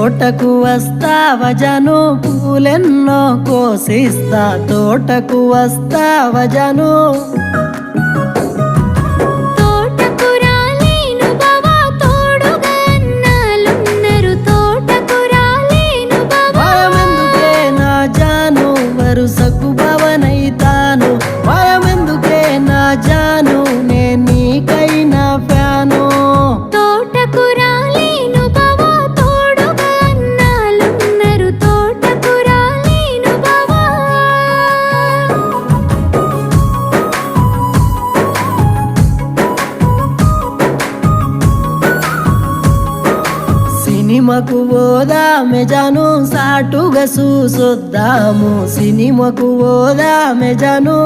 తోటకు వస్తావ జను పూలెన్నో కోసిస్తా. తోటకు వస్తావ జను. వరుసకు భవనైతాను భయమెందుకే నా జాను నే సినిమాకు పోదామె జాను సాటుగా చూసొద్దాము సినిమాకు పోదామె జాను.